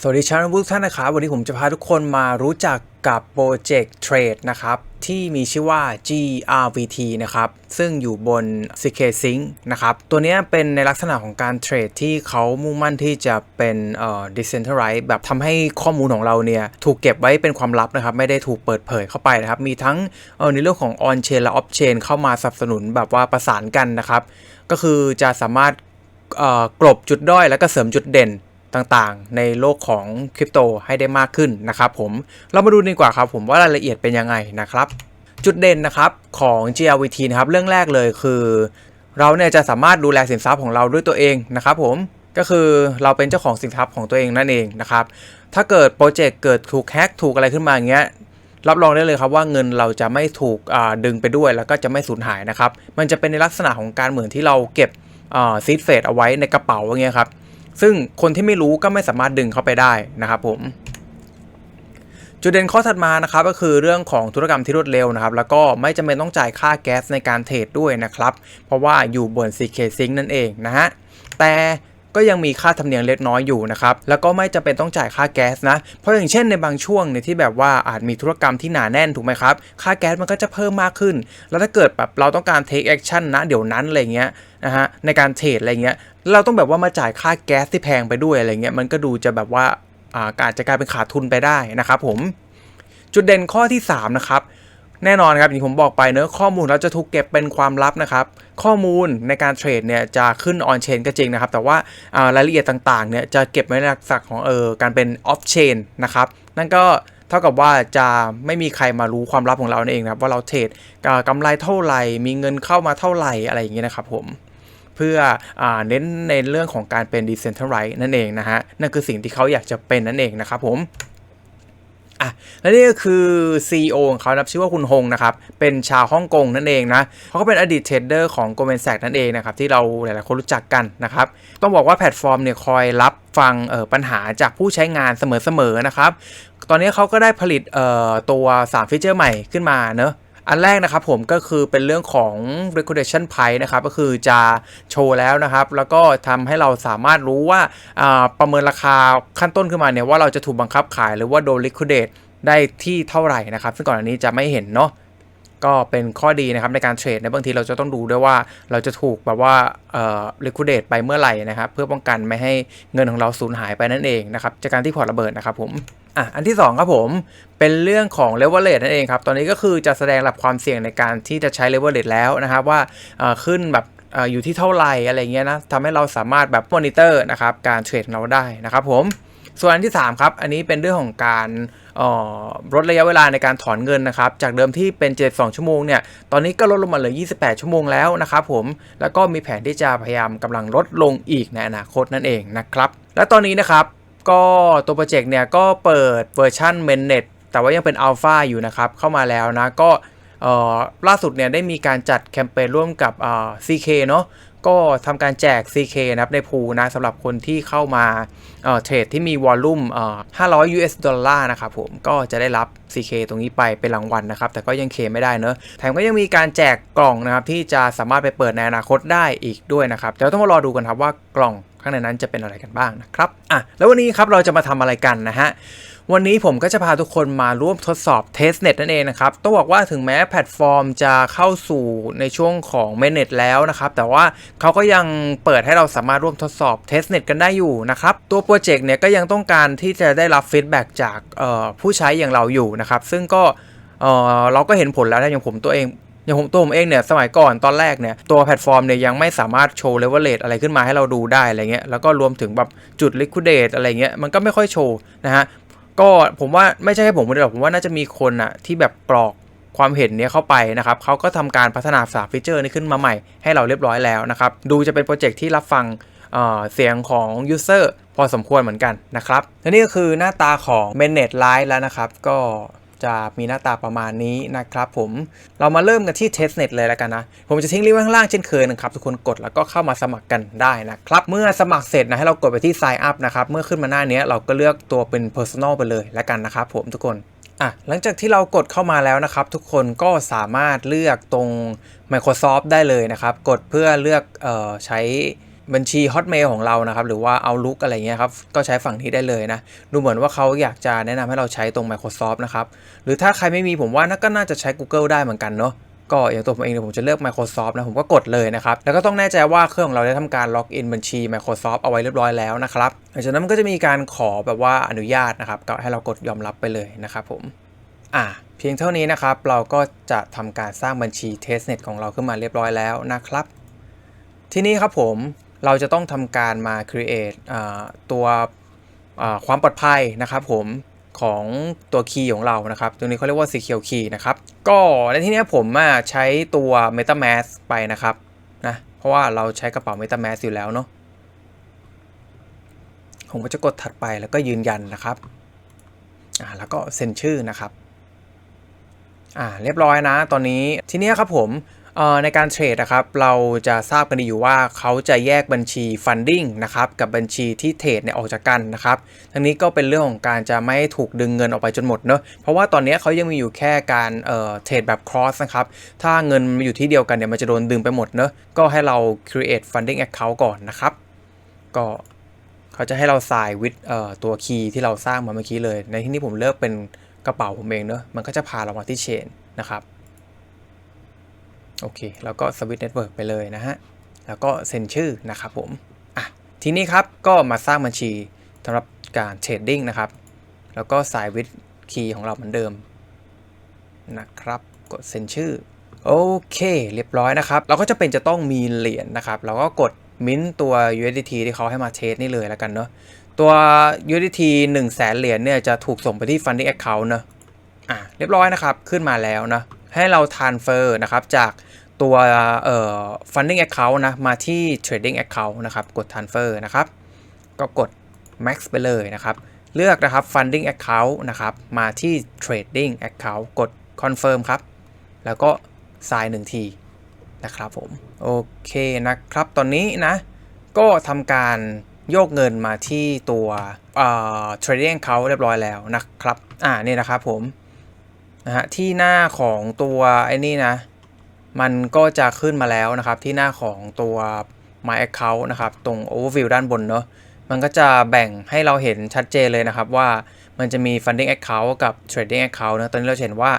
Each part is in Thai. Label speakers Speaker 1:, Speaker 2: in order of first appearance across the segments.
Speaker 1: สวัสดีชาวทุกท่านนะครับ วันนี้ผมจะพาทุกคนมารู้จักกับโปรเจกต์เทรดนะครับ ที่มีชื่อว่า GRVT นะครับ ซึ่งอยู่บน CK Sync นะครับ ตัวนี้เป็นในลักษณะของการเทรดที่เขามุ่งมั่นที่จะเป็นเอ่อ decentralized แบบทำให้ข้อมูลของเราเนี่ย ถูกเก็บไว้เป็นความลับนะครับ ไม่ได้ถูกเปิดเผยเข้าไปนะครับ มีทั้งเอ่อในเรื่องของ on chain และ off chain เข้ามาสนับสนุนแบบว่าประสานกันนะครับ ก็คือจะสามารถกลบจุดด้อยแล้วก็เสริมจุดเด่น ต่างๆ ในโลกของคริปโตให้ได้มากขึ้นนะครับผมเรามาดูดีกว่าครับผมว่ารายละเอียดเป็นยังไงนะครับ จุดเด่นนะครับของ GRVT นะครับเรื่องแรกเลยคือ เราเนี่ยจะสามารถดูแลสินทรัพย์ของเราด้วยตัวเองนะครับผมก็คือเราเป็นเจ้าของสินทรัพย์ของตัวเองนั่นเองนะครับถ้าเกิดโปรเจกต์เกิดถูกแฮ็กถูกอะไรขึ้นมาอย่างเงี้ยรับรองได้เลยครับว่าเงินเราจะไม่ถูกดึงไปด้วย แล้วก็จะไม่สูญหายนะครับ มันจะเป็นในลักษณะของการเหมือนที่เราเก็บซีดเฟดเอาไว้ในกระเป๋าอย่างเงี้ยครับ ซึ่งคนที่ไม่รู้ก็ไม่สามารถดึงเข้าไปได้นะครับผมจุดเด่นข้อถัดมานะครับก็คือเรื่องของธุรกรรมที่รวดเร็วนะครับ แล้วก็ไม่จำเป็นต้องจ่ายค่าแก๊สในการเทรดด้วยนะครับ เพราะว่าอยู่บน CK Sync นั่นเองนะฮะแต่ ก็ยังมีค่าธรรมเนียมเล็กน้อยอยู่นะครับแล้วก็ไม่จำเป็นต้องจ่ายค่าแก๊สนะ เพราะอย่างเช่นในบางช่วงเนี่ยที่แบบว่าอาจมีธุรกรรมที่หนาแน่นถูกไหมครับค่าแก๊สมันก็จะเพิ่มมากขึ้น แล้วถ้าเกิดแบบเราต้องการ take action นะเดี๋ยวนั้นอะไรเงี้ยนะฮะในการเทรดอะไรเงี้ยเราต้องแบบว่ามาจ่ายค่าแก๊สที่แพงไปด้วยอะไรเงี้ยมันก็ดูจะแบบว่าอ่าอาจจะกลายเป็นขาดทุนไปได้นะครับผมจุดเด่นข้อที่3นะครับ แน่นอนครับอย่างที่ผมบอกไปเนอะข้อมูลเราจะถูกเก็บเป็นความลับนะครับ ข้อมูลในการเทรดเนี่ยจะขึ้นออนเชนก็จริงนะครับ แต่ว่ารายละเอียดต่างๆเนี่ยจะเก็บไว้ในลักษณะของเออการเป็นออฟเชนนะครับ นั่นก็เท่ากับว่าจะไม่มีใครมารู้ความลับของเราเองนะครับว่าเราเทรดอ่ากำไรเท่าไหร่ มีเงินเข้ามาเท่าไหร่อะไรอย่างเงี้ยนะครับผมเพื่ออเน้นในเรื่องของการเป็น decentralized นั่นเองนะฮะนั่นคือสิ่งที่เขาอยากจะเป็นนั่นเองนะครับผม อะและนี่ก็คือ CEO ของเขานะครับชื่อว่าคุณฮงนะครับ เป็นชาวฮ่องกงนั่นเองนะเขาก็เป็นอดีตเทรดเดอร์ของ Goldman Sachs นั่นเองนะครับ ที่เราหลายๆคนรู้จักกันนะครับ ต้องบอกว่าแพลตฟอร์มเนี่ยคอยรับฟังปัญหาจากผู้ใช้งานเสมอๆนะครับ ตอนนี้เขาก็ได้ผลิตตัว 3 ฟีเจอร์ใหม่ขึ้นมาเนอะ อันแรกนะครับผมก็คือเป็นเรื่องของ recognition price นะครับก็คือจะโชว์แล้วนะครับ แล้วก็ทำให้เราสามารถรู้ว่าอ่าประเมินราคาขั้นต้นขึ้นมาเนี่ยว่าเราจะถูกบังคับขายหรือว่าโดน liquidate ได้ที่เท่าไหร่นะครับ ซึ่งก่อนอันนี้จะไม่เห็นเนาะก็เป็นข้อดีนะครับในการเทรดในบางทีเราจะต้องดูด้วยว่าเราจะถูกแบบว่าเอ่อ liquidate ไปเมื่อไหร่นะครับ เพื่อป้องกันไม่ให้เงินของเราสูญหายไปนั่นเองนะครับจากการที่พอร์ตระเบิดนะครับผม อะอันที่ 2 ครับผมเป็นเรื่องของ leverage นั่นเองครับ ตอนนี้ก็คือจะแสดงระดับความเสี่ยงในการที่จะใช้ leverage แล้วนะครับว่าขึ้นแบบอยู่ที่เท่าไหร่อะไรเงี้ยนะทำให้เราสามารถแบบมอนิเตอร์นะครับการเทรดเราได้นะครับผมส่วนอันที่ 3 ครับ อันนี้เป็นเรื่องของการลดระยะเวลาในการถอนเงินนะครับ จากเดิมที่เป็น 72 ชั่วโมงเนี่ย ตอนนี้ก็ลดลงมาเหลือ 28 ชั่วโมงแล้วนะครับผม แล้วก็มีแผนที่จะพยายามกำลังลดลงอีกในอนาคตนั่นเองนะครับ และตอนนี้นะครับ ก็ตัวโปรเจกต์เนี่ยก็เปิดเวอร์ชัน Mainnet แต่ว่ายังเป็นอัลฟาอยู่นะครับ เข้ามาแล้วนะ ก็ล่าสุดเนี่ยได้มีการจัดแคมเปญร่วมกับเอ่อ CK เนาะก็ทำการแจก CK นะครับในพูนะสำหรับคนที่เข้ามาเทรดที่มีวอลลุ่ม500 US ดอลลาร์นะครับผมก็จะได้รับ CK ตรงนี้ไปเป็นรางวัลนะครับ แต่ก็ยังเคลมไม่ได้เนอะแถมก็ยังมีการแจกกล่องนะครับที่จะสามารถไปเปิดในอนาคตได้อีกด้วยนะครับเดี๋ยวต้องมารอดูกันครับว่ากล่องางในนั้นจะเป็นอะไรกันบ้างนะครับอะแล้ววันนี้ครับเราจะมาทำอะไรกันนะฮะวันนี้ผมก็จะพาทุกคนมาร่วมทดสอบ Testnet นั่นเองนะครับ ต้องบอกว่าถึงแม้แพลตฟอร์มจะเข้าสู่ในช่วงของ Mainnet แล้วนะครับ แต่ว่าเขาก็ยังเปิดให้เราสามารถร่วมทดสอบ Testnet กันได้อยู่นะครับ ตัวโปรเจกต์เนี่ยก็ยังต้องการที่จะได้รับฟีดแบ็กจากผู้ใช้อย่างเราอยู่นะครับ ซึ่งก็เเราก็เห็นผลแล้วนะอย่างผมตัวเอง อย่างผมตัวผมเองเนี่ยสมัยก่อนตอนแรกเนี่ยตัวแพลตฟอร์มเนี่ยยังไม่สามารถโชว์เลเวลเลตอะไรขึ้นมาให้เราดูได้อะไรเงี้ยแล้วก็รวมถึงแบบจุด liquidate อะไรเงี้ยมันก็ไม่ค่อยโชว์นะฮะก็ผมว่าไม่ใช่แค่ผมคนเดียวผมว่าน่าจะมีคนอะที่แบบกรอกความเห็นเนี้ยเข้าไปนะครับเขาก็ทำการพัฒนาสาฟีเจอร์นี้ขึ้นมาใหม่ให้เราเรียบร้อยแล้วนะครับ ดูจะเป็นโปรเจกต์ที่รับฟังเเสียงของ User พอสมควรเหมือนกันนะครับและนี่ก็คือหน้าตาของ Mainnet Lite แล้วนะครับ ก็ จะมีหน้าตาประมาณนี้นะครับผมเรามาเริ่มกันที่ testnet เลยแล้วกันนะ ผมจะทิ้งลิงก์ไว้ข้างล่างเช่นเคยนะครับ ทุกคนกดแล้วก็เข้ามาสมัครกันได้นะครับ เมื่อสมัครเสร็จนะให้เรากดไปที่ sign up นะครับ เมื่อขึ้นมาหน้านี้เราก็เลือกตัวเป็น personal ไปเลยแล้วกันนะครับผมทุกคนอะหลังจากที่เรากดเข้ามาแล้วนะครับ ทุกคนก็สามารถเลือกตรง Microsoft ได้เลยนะครับ กดเพื่อเลือกเอ่อใช้ บัญชี Hotmail ของเรานะครับ หรือว่า Outlook อะไรเงี้ยครับ ก็ใช้ฝั่งนี้ได้เลยนะ ดูเหมือนว่าเขาอยากจะแนะนำให้เราใช้ตรง Microsoft นะครับ หรือถ้าใครไม่มีผมว่าน่าก็น่าจะใช้ Google ได้เหมือนกันเนาะก็อย่างตัวผมเองเนี่ยผมจะเลือก Microsoft นะ ผมก็กดเลยนะครับ แล้วก็ต้องแน่ใจว่าเครื่องของเราได้ทำการล็อกอินบัญชี Microsoft เอาไว้เรียบร้อยแล้วนะครับหลังจากนั้นมันก็จะมีการขอแบบว่าอนุญาตนะครับ ก็ให้เรากดยอมรับไปเลยนะครับผมอ่าเพียงเท่านี้นะครับ เราก็จะทำการสร้างบัญชี Testnet ของเราขึ้นมาเรียบร้อยแล้วนะครับ ทีนี้ครับผม เราจะต้องทำการมา create ตัวความปลอดภัยนะครับผมของตัวคีย์ของเรานะครับตัวนี้เขาเรียกว่า secure key นะครับ ก็ในที่นี้ผมใช้ตัว metamask ไปนะครับนะ เพราะว่าเราใช้กระเป๋า metamask อยู่แล้วเนาะ ผมก็จะกดถัดไปแล้วก็ยืนยันนะครับ อ่า แล้วก็เซ็นชื่อนะครับ อ่า เรียบร้อยนะ ตอนนี้ ทีนี้ครับผม ในการเทรดนะครับเราจะทราบกันดีอยู่ว่าเขาจะแยกบัญชี funding นะครับกับบัญชีที่เทรดเนี่ยออกจากกันนะครับทั้งนี้ก็เป็นเรื่องของการจะไม่ถูกดึงเงินออกไปจนหมดเนอะเพราะว่าตอนนี้เขายังมีอยู่แค่การเทรดแบบ cross นะครับถ้าเงินอยู่ที่เดียวกันเนี่ยมันจะโดนดึงไปหมดเนอะก็ให้เรา create funding account ก่อนนะครับ ก็เขาจะให้เรา sign with ตัวคีย์ที่เราสร้างมาเมื่อกี้เลย ในที่นี้ผมเลือกเป็นกระเป๋าผมเองเนอะมันก็จะพาเรามาที่เชนนะครับ โอเค แล้วก็สวิตช์เน็ตเวิร์กไปเลยนะฮะ แล้วก็เซ็นชื่อนะครับผม อะ ทีนี้ครับ ก็มาสร้างบัญชีสำหรับการเทรดดิ้งนะครับ แล้วก็สายวิดคีย์ของเราเหมือนเดิมนะครับ กดเซ็นชื่อ โอเค เรียบร้อยนะครับ เราก็จะเป็นจะต้องมีเหรียญนะครับ เราก็กดมิ้นตัว USDT ที่เขาให้มาเทสนี่เลยแล้วกันเนาะ ตัว USDT 1 0 0 0 0แสนเหรียญเนี่ยจะถูกส่งไปที่ funding account เนอะอะ เรียบร้อยนะครับ ขึ้นมาแล้วนะ ให้เรา transfer นะครับจาก ตัวเอ่อ funding account นะ มาที่ trading account นะครับ กด transfer นะครับ ก็กด max ไปเลยนะครับ เลือกนะครับ funding account นะครับ มาที่ trading account กด confirm ครับ แล้วก็ sign หนึ่งทีนะครับผม โอเคนะครับ ตอนนี้นะ ก็ทำการโยกเงินมาที่ตัวเอ่อ trading account เรียบร้อยแล้วนะครับ อ่า นี่นะครับผม นะฮะ ที่หน้าของตัวไอ้นี่นะ มันก็จะขึ้นมาแล้วนะครับที่หน้าของตัว My Account นะครับ ตรง Overview ด้านบนเนาะมันก็จะแบ่งให้เราเห็นชัดเจนเลยนะครับว่ามันจะมี Funding Account กับ Trading Account นะ ตอนนี้เราเห็นว่า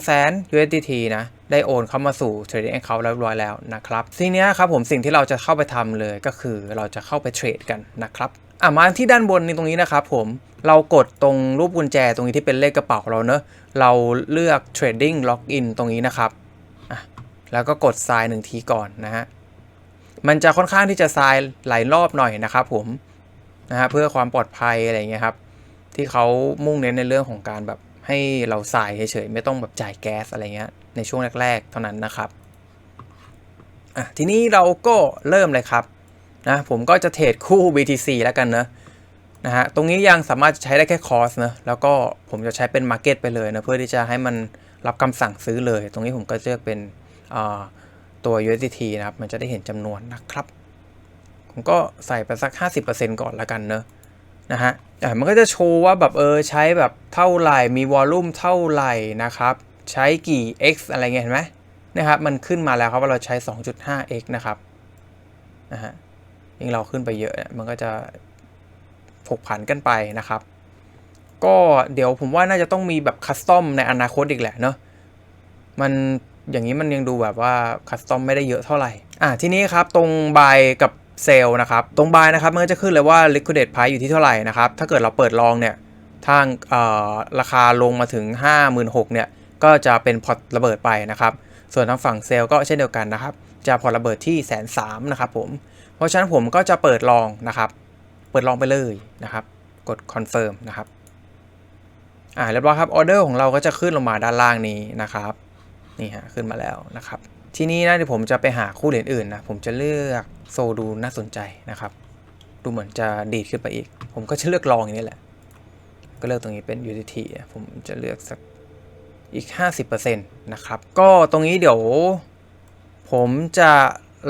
Speaker 1: 200,000 USDT นะ ได้โอนเข้ามาสู่ Trading Account เรียบร้อยแล้วนะครับ ทีนี้ครับผมสิ่งที่เราจะเข้าไปทำเลยก็คือเราจะเข้าไปเทรดกันนะครับ อะมาที่ด้านบนนี่ตรงนี้นะครับผม เรากดตรงรูปกุญแจตรงนี้ที่เป็นเลขกระเป๋าเราเนอะ เราเลือก trading login ตรงนี้นะครับ แล้วก็กด sign หนึ่งทีก่อนนะฮะ มันจะค่อนข้างที่จะ sign หลายรอบหน่อยนะครับผมนะฮะเพื่อความปลอดภัยอะไรเงี้ยครับ ที่เขามุ่งเน้นในเรื่องของการแบบให้เราสายเฉยๆไม่ต้องแบบจ่ายแก๊สอะไรเงี้ยในช่วงแรก ๆ เท่านั้นนะครับอะทีนี้เราก็เริ่มเลยครับนะผมก็จะเทรดคู่ BTC แล้วกันเนะนะฮะตรงนี้ยังสามารถใช้ได้แค่คอสนะแล้วก็ผมจะใช้เป็น Market ไปเลยนะเพื่อที่จะให้มันรับคำสั่งซื้อเลย ตรงนี้ผมก็เลือกเป็น ตัว USDT นะครับ มันจะได้เห็นจำนวนนะครับ ผมก็ใส่ไปสัก 50%ก่อนล้วกันเนอะนะฮะอะมันก็จะโชว์ว่าแบบเออใช้แบบเท่าไหร่ มีวอลลุ่มเท่าไหร่นะครับ ใช้กี่ x อะไรเงี้ยเห็นไหมนะครับ มันขึ้นมาแล้วครับว่าเราใช้ 2.5x นะครับนะฮะยิ่งเราขึ้นไปเยอะมันก็จะผกผันกันไปนะครับ ก็เดี๋ยวผมว่าน่าจะต้องมีแบบคัสตอมในอนาคตอีกแหละเนาะมัน อย่างนี้มันยังดูแบบว่าคัสตอมไม่ได้เยอะเท่าไหร่ อะทีนี้ครับตรงบายกับเซลล์นะครับ ตรงบายนะครับมันก็จะขึ้นเลยว่า liquidate price อยู่ที่เท่าไหร่นะครับ ถ้าเกิดเราเปิดลองเนี่ยทางราคาลงมาถึง 56,000เนี่ยก็จะเป็นพอร์ตระเบิดไปนะครับ ส่วนทางฝั่งเซลล์ก็เช่นเดียวกันนะครับ จะพอร์ตระเบิดที่แสนสามนะครับผม เพราะฉะนั้นผมก็จะเปิดลองนะครับ เปิดลองไปเลยนะครับ กด confirm นะครับ อ่าเรียบร้อยครับออเดอร์ของเราก็จะขึ้นลงมาด้านล่างนี้นะครับ นี่ฮะขึ้นมาแล้วนะครับ ทีนี้นะเดี๋ยวผมจะไปหาคู่เหรียญอื่นนะผมจะเลือกโซดูน่าสนใจนะครับ ดูเหมือนจะดีดขึ้นไปอีก ผมก็จะเลือกลองอย่างนี้แหละ ก็เลือกตรงนี้เป็น USDT ผมจะเลือกสักอีก 50%นะครับ ก็ตรงนี้เดี๋ยว ผมจะ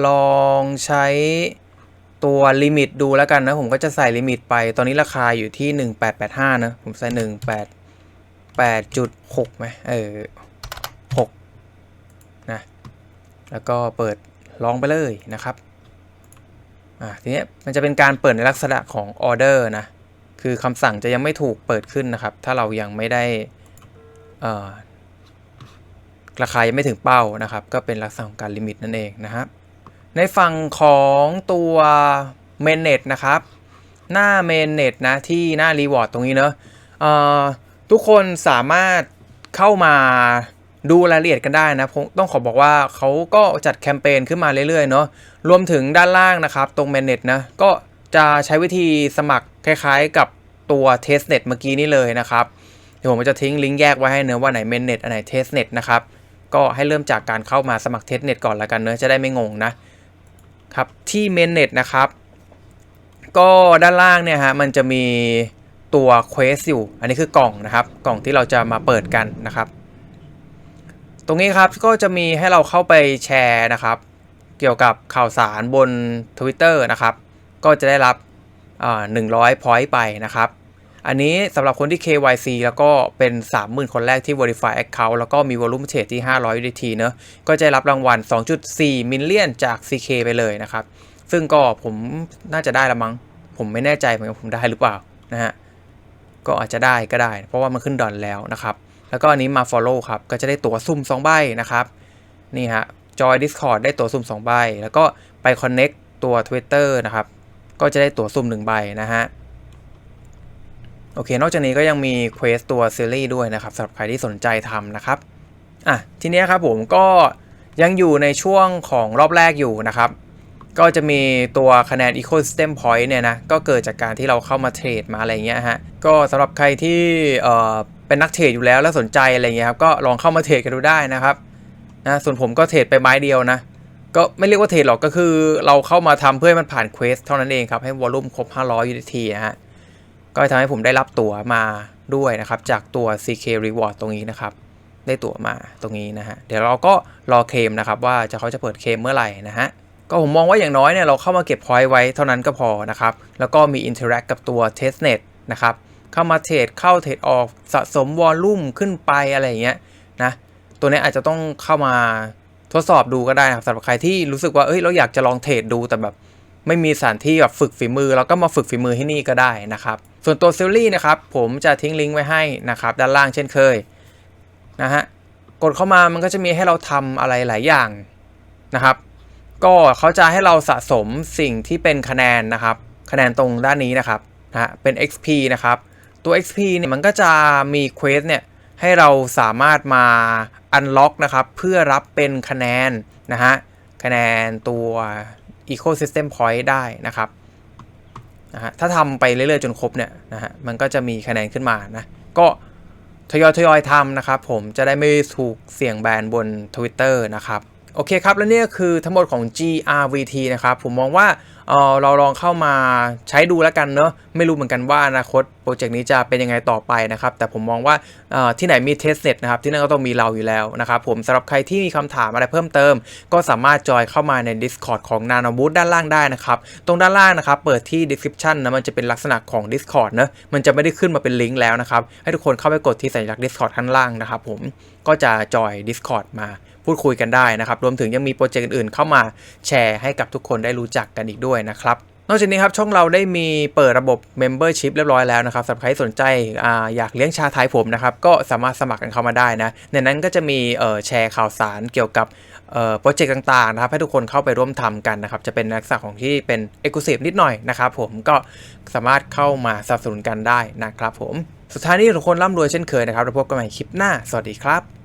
Speaker 1: ลองใช้ตัวลิมิตดูแล้วกันนะ ผมก็จะใส่ลิมิตไป ตอนนี้ราคาอยู่ที่ 1885 นะ ผมใส่ 188.6ไหมเออ 6 นะ แล้วก็เปิดลองไปเลยนะครับอ่าทีเนี้ยมันจะเป็นการเปิดในลักษณะของออเดอร์นะคือคำสั่งจะยังไม่ถูกเปิดขึ้นนะครับ ถ้าเรายังไม่ได้อ่อราคายังไม่ถึงเป้านะครับ ก็เป็นลักษณะของการลิมิตนั่นเองนะครับ ในฝั่งของตัวเมนเน็ตนะครับ หน้าเมนเน็ตนะที่หน้ารีวอร์ดตรงนี้เนอะเอ่อทุกคนสามารถเข้ามา ดูรายละเอียดกันได้นะผมต้องขอบอกว่าเขาก็จัดแคมเปญขึ้นมาเรื่อยๆเนาะรวมถึงด้านล่างนะครับ ตรงเมนเน็ตนะก็จะใช้วิธีสมัครคล้ายๆกับตัวเทสเน็ตเมื่อกี้นี้เลยนะครับ เดี๋ยวผมจะทิ้งลิงก์แยกไว้ให้เนื้อะว่าไหนเมนเน็ตอันไหนเทสเน็ตนะครับ ก็ให้เริ่มจากการเข้ามาสมัครเทสเน็ตก่อนละกันเนอะจะได้ไม่งงนะครับที่เมนเน็ตนะครับ ก็ด้านล่างเนี่ยฮะมันจะมีตัว Quest อยู่ อันนี้คือกล่องนะครับ กล่องที่เราจะมาเปิดกันนะครับ ตรงนี้ครับก็จะมีให้เราเข้าไปแชร์นะครับ เกี่ยวกับข่าวสารบน Twitter นะครับ ก็จะได้รับหนึ่งร้อยพอยต์ไปนะครับ อันนี้สำหรับคนที่ KYC แล้วก็เป็น 30,000 คนแรกที่ Verify Account แล้วก็มี Volume Trade ที่ 500 UDT เนอะก็จะรับรางวัล 2.4 มิลเลียนจาก CK ไปเลยนะครับ ซึ่งก็ผมน่าจะได้ละมั้ง ผมไม่แน่ใจเหมือนกันผมได้หรือเปล่านะฮะ ก็อาจจะได้ก็ได้ เพราะว่ามันขึ้นดอนแล้วนะครับ แล้วก็อันนี้มา Follow ครับ ก็จะได้ตั๋วซุ่ม2ใบนะครับ นี่ฮะจอย Discord ได้ตั๋วซุ่ม2ใบ แล้วก็ไป Connect ตัว Twitter นะครับ ก็จะได้ตั๋วซุ่ม1ใบนะฮะ โอเค นอกจากนี้ก็ยังมี Quest ตัวซีรีส์ด้วยนะครับสำหรับใครที่สนใจทำนะครับ อะ ทีนี้ครับผมก็ยังอยู่ในช่วงของรอบแรกอยู่นะครับ ก็จะมีตัวคะแนน Ecosystem Point เนี่ยนะ ก็เกิดจากการที่เราเข้ามาเทรดมาอะไรเงี้ยฮะ ก็สำหรับใครที่เอ่อ เป็นนักเทรดอยู่แล้วแล้วสนใจอะไรเงี้ยครับก็ลองเข้ามาเทรดกันดูได้นะครับนะส่วนผมก็เทรดไปไม้เดียวนะ ก็ไม่เรียกว่าเทรดหรอกก็คือ เราเข้ามาทำเพื่อให้มันผ่านเควสเท่านั้นเองครับให้วอลลุ่มครบ 500 USDT นะฮะก็ทำให้ผมได้รับตั๋วมาด้วยนะครับ จากตัว CK Reward ตรงนี้นะครับ ได้ตั๋วมาตรงนี้นะฮะเดี๋ยวเราก็รอเคลมนะครับ ว่าจะเขาจะเปิดเคลมเมื่อไหร่นะฮะก็ผมมองว่าอย่างน้อยเนี่ยเราเข้ามาเก็บพอยต์ไว้เท่านั้นก็พอนะครับ แล้วก็มี Interact กับตัว Testnet นะครับ เข้ามาเทรดเข้าเทรดออกสะสมวอลลุ่มขึ้นไปอะไรอย่างเงี้ยนะตัวนี้อาจจะต้องเข้ามาทดสอบดูก็ได้นะครับสำหรับใครที่รู้สึกว่าเอ้ยเราอยากจะลองเทรดดูแต่แบบ ไม่มีสถานที่แบบฝึกฝีมือเราก็มาฝึกฝีมือที่นี่ก็ได้นะครับ ส่วนตัวซิลลี่นะครับผมจะทิ้งลิงก์ไว้ให้นะครับด้านล่างเช่นเคยนะฮะกดเข้ามามันก็จะมีให้เราทำอะไรหลายอย่างนะครับ ก็เขาจะให้เราสะสมสิ่งที่เป็นคะแนนนะครับ คะแนนตรงด้านนี้นะครับนะฮะเป็น XP นะครับ ตัว XP เนี่ยมันก็จะมีเควสเนี่ยให้เราสามารถมา unlock นะครับ เพื่อรับเป็นคะแนนนะฮะคะแนนตัว ecosystem point ได้นะครับนะฮะถ้าทำไปเรื่อยๆจนครบเนี่ยนะฮะมันก็จะมีคะแนนขึ้นมานะก็ทยอยทยอยๆทำนะครับผมจะได้ไม่ถูกเสี่ยงแบนบน Twitter นะครับ โอเคครับ และนี่ก็คือทั้งหมดของ GRVT นะครับ ผมมองว่าเออเราลองเข้ามาใช้ดูแล้วกันเนอะไม่รู้เหมือนกันว่าอนาคตโปรเจกต์นี้จะเป็นยังไงต่อไปนะครับ แต่ผมมองว่าที่ไหนมีเทสเน็ตนะครับ ที่นั่นก็ต้องมีเราอยู่แล้วนะครับ ผมสำหรับใครที่มีคำถามอะไรเพิ่มเติม ก็สามารถจอยเข้ามาใน Discord ของ Nano b o o t ด้านล่างได้นะครับ ตรงด้านล่างนะครับ เปิดที่ description นะมันจะเป็นลักษณะของ Discord เนอะมันจะไม่ได้ขึ้นมาเป็นลิงก์แล้วนะครับ ให้ทุกคนเข้าไปกดที่สัญลักษณ์ Discord ข้างล่างนะครับผมก็จะจอย Discord มา พูดคุยกันได้นะครับ รวมถึงยังมีโปรเจกต์อื่นๆ เข้ามาแชร์ให้กับทุกคนได้รู้จักกันอีกด้วยนะครับนอกจากนี้ครับ ช่องเราได้มีเปิดระบบ Membership เรียบร้อยแล้วนะครับสำหรับใครสนใจออยากเลี้ยงชาไทยผมนะครับ ก็สามารถสมัครกันเข้ามาได้นะ ในนั้นก็จะมีแชร์ข่าวสารเกี่ยวกับโปรเจกต์ต่างๆนะครับ ให้ทุกคนเข้าไปร่วมทำกันนะครับ จะเป็นลักษณะของที่เป็น e x c l u s i v e นิดหน่อยนะครับผมก็สามารถเข้ามาสนับสนุนกันได้นะครับผม สุดท้ายนี้ทุกคนร่ำรวยเช่นเคยนะครับแล้วพบกันใหม่คลิปหน้า สวัสดีครับ